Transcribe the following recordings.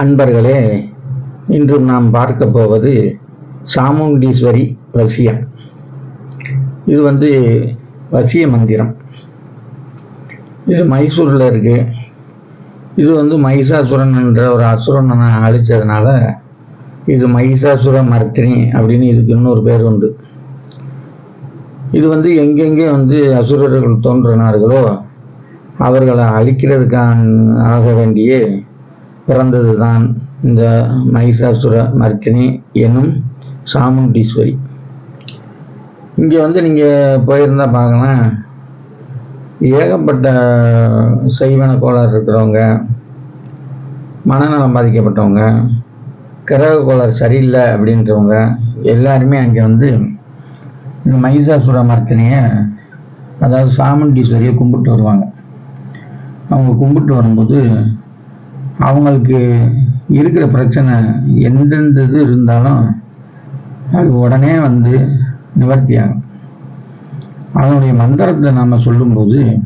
அன்பர்களே இன்று நாம் பார்க்க போவது சாமுண்டீஸ்வரி வசியம். இது வந்து வசிய மந்திரம். இது மைசூரில் இருக்கு. இது வந்து மகிஷாசுரன் என்ற ஒரு அசுரனை அழிச்சதுனால இது மகிஷாசுர மர்த்தினி அப்படின்னு இதுக்கு இன்னொரு பேர் உண்டு. இது வந்து எங்கெங்கே வந்து அசுரர்கள் தோன்றினார்களோ அவர்களை அழிக்கிறதுக்கான ஆக வேண்டிய பிறந்ததுதான் இந்த மகிஷாசுர மர்த்தினி எனும் சாமுண்டீஸ்வரி. இங்கே வந்து நீங்கள் போயிருந்தா பார்க்கலாம் ஏகப்பட்ட செய்வன கோளாறு இருக்கிறவங்க மனநலம் பாதிக்கப்பட்டவங்க கிரக கோளாறு சரியில்லை அப்படின்றவங்க எல்லாருமே அங்கே வந்து இந்த மகிஷாசுர மர்த்தினியை அதாவது சாமுண்டீஸ்வரியை கும்பிட்டு வருவாங்க. அவங்க கும்பிட்டு வரும்போது அவங்களுக்கு இருக்கிற பிரச்சனை எந்தெந்த இது இருந்தாலும் அது உடனே வந்து நிவர்த்தி ஆகும் அதனுடைய மந்திரத்தை நாம் சொல்லும்போது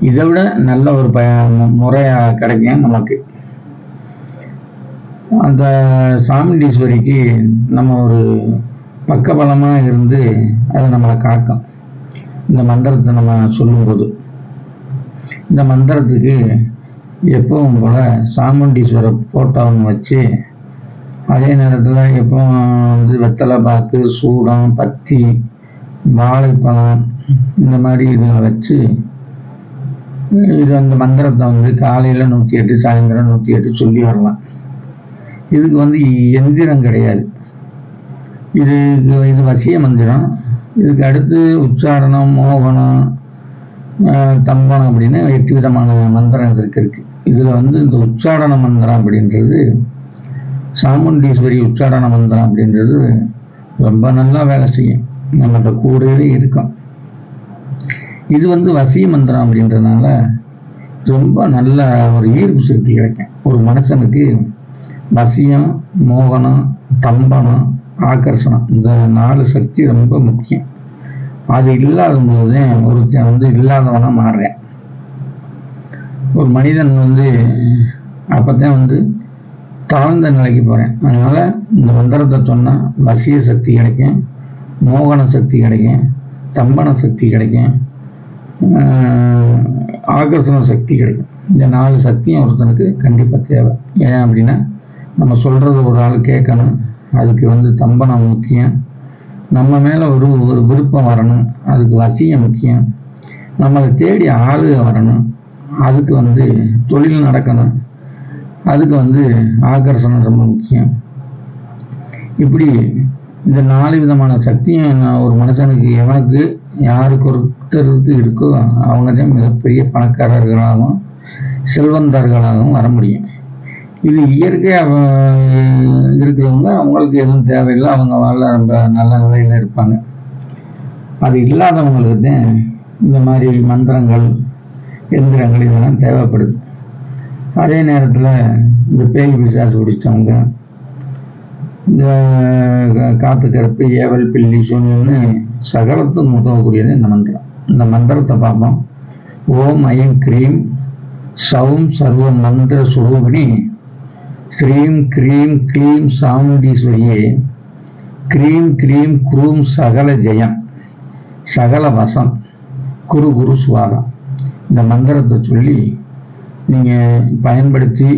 இதை விட நல்ல ஒரு ப முறையாக கிடைக்கும் நமக்கு. அந்த சாமுண்டீஸ்வரிக்கு நம்ம ஒரு பக்கபலமாக இருந்து அது நம்மளை காக்கும். இந்த மந்திரத்தை நம்ம சொல்லும்போது. இந்த மந்திரத்துக்கு எப்பவும் போல சாமுண்டீஸ்வரர் போட்டோ ஒன்று வச்சு அதே நேரத்தில் எப்பவும் வந்து வெத்தலை பாக்கு சூடம் பத்தி வாழைப்பழம் இந்த மாதிரி இதை வச்சு இது அந்த மந்திரத்தை வந்து காலையில் நூற்றி எட்டு சாயந்தரம் நூற்றி எட்டு சொல்லி வரலாம். இதுக்கு வந்து எந்திரம் கிடையாது. இது இது வசிய மந்திரம். இதுக்கு அடுத்து உச்சாரணம் மோகனம் தம்பனம் அப்படின்னு எட்டு விதமான மந்திரம் இதற்கு இருக்குது இதில் வந்து இந்த உச்சாரண மந்திரம் அப்படின்றது சாமுண்டீஸ்வரி உச்சாரண மந்திரம் அப்படின்றது ரொம்ப நல்லா வேலை செய்யும். நம்மளோட கூடவே இருக்கும் இது வந்து வசிய மந்திரம் அப்படின்றதுனால ரொம்ப நல்ல ஒரு ஈர்ப்பு சக்தி கிடைக்கும். ஒரு மனுஷனுக்கு வசியம் மோகனம் தம்பனம் ஆக்கர்ஷணம் இந்த நாலு சக்தி ரொம்ப முக்கியம். அது இல்லாத போது ஒருத்தன் வந்து இல்லாதவனாக மாறுறேன். ஒரு மனிதன் வந்து அப்போத்தான் வந்து தாழ்ந்த நிலைக்கு போகிறேன் அதனால் இந்த மந்திரத்தை சொன்னால் வசிய சக்தி கிடைக்கும் மோகன சக்தி கிடைக்கும் தம்பன சக்தி கிடைக்கும் ஆகர்ஷண சக்தி கிடைக்கும். இந்த நாலு சக்தியும் ஒருத்தனுக்கு கண்டிப்பாக தேவை. ஏன் அப்படின்னா நம்ம சொல்கிறது ஒரு ஆள் கேட்கணும். அதுக்கு வந்து தம்பனம் முக்கியம். நம்ம மேலே ஒரு ஒரு விருப்பம் வரணும். அதுக்கு வசியம் முக்கியம். நம்மளை தேடி ஆளுக வரணும். அதுக்கு வந்து தொழில் நடக்கணும். அதுக்கு வந்து ஆகர்ஷணம் ரொம்ப முக்கியம். இப்படி இந்த நாலு விதமான சக்தியும் ஒரு மனுஷனுக்கு எவனுக்கு யாருக்கு ஒருத்தருக்கு இருக்கோ அவங்க தான் மிகப்பெரிய பணக்காரர்களாகவும் செல்வந்தர்களாகவும் வர முடியும். இது இயற்கையாக இருக்கிறவங்க அவங்களுக்கு எதுவும் தேவையில்லை. அவங்க வாழ ரொம்ப நல்ல நிலையில் இருப்பாங்க. அது இல்லாதவங்களுக்கு தான் இந்த மாதிரி மந்திரங்கள் எந்திரங்கள் இதெல்லாம் தேவைப்படுது. அதே நேரத்தில் இந்த பேய் பிசாசு பிடிச்சவங்க இந்த காத்து கருப்பு ஏவல் பில்லி சூன்யம்னு சகலத்தும் உதவக்கூடியது இந்த மந்திரம். இந்த மந்திரத்தை பார்ப்போம். ஓம் ஐம் கிரீம் சவும் சர்வ மந்திர சுரூபிணி ஸ்ரீம் க்ரீம் க்ளீம் சாமுண்டீஸ்வரியே க்ரீம் க்ரீம் குரூம் சகல ஜெயம் சகல வசம் குரு குரு சுவாகம். இந்த மந்திரத்தை சொல்லி நீங்கள் பயன்படுத்தி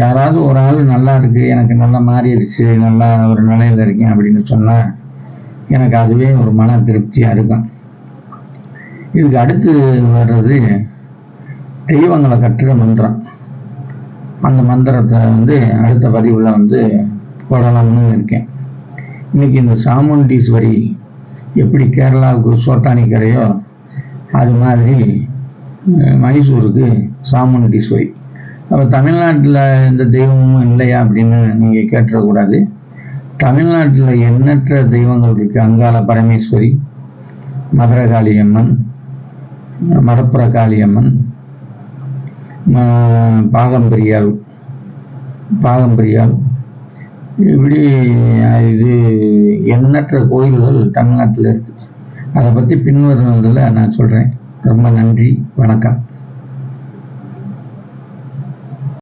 யாராவது ஒரு ஆள் நல்லா இருக்குது எனக்கு நல்லா மாறிடுச்சு நல்லா ஒரு நிலையில் இருக்கேன் அப்படின்னு சொன்னால் எனக்கு அதுவே ஒரு மன திருப்தியாக இருக்கும். இதுக்கு அடுத்து வர்றது தெய்வங்களை கட்டுற மந்திரம். அந்த மந்திரத்தை வந்து அடுத்த பதிவில் வந்து போடலாம்னு இருக்கேன். இன்னைக்கு இந்த சாமுண்டீஸ்வரி எப்படி கேரளாவுக்கு சோட்டானிக்கரையோ அது மாதிரி மைசூருக்கு சாமுண்டீஸ்வரி. அப்போ தமிழ்நாட்டில் இந்த தெய்வமும் இல்லையா அப்படின்னு நீங்கள் கேட்டுறக்கூடாது. தமிழ்நாட்டில் எண்ணற்ற தெய்வங்கள் இருக்குது அங்காள பரமேஸ்வரி மதுரகாளியம்மன் மடப்புற காளியம்மன் பாகம்பிரியால் பாகம்பிரியால். இப்படி இது எண்ணற்ற கோயில்கள் தமிழ்நாட்டில் இருக்குது அதை பற்றி பின்வருவதில் நான் சொல்கிறேன் ரொம்ப நன்றி. வணக்கம்.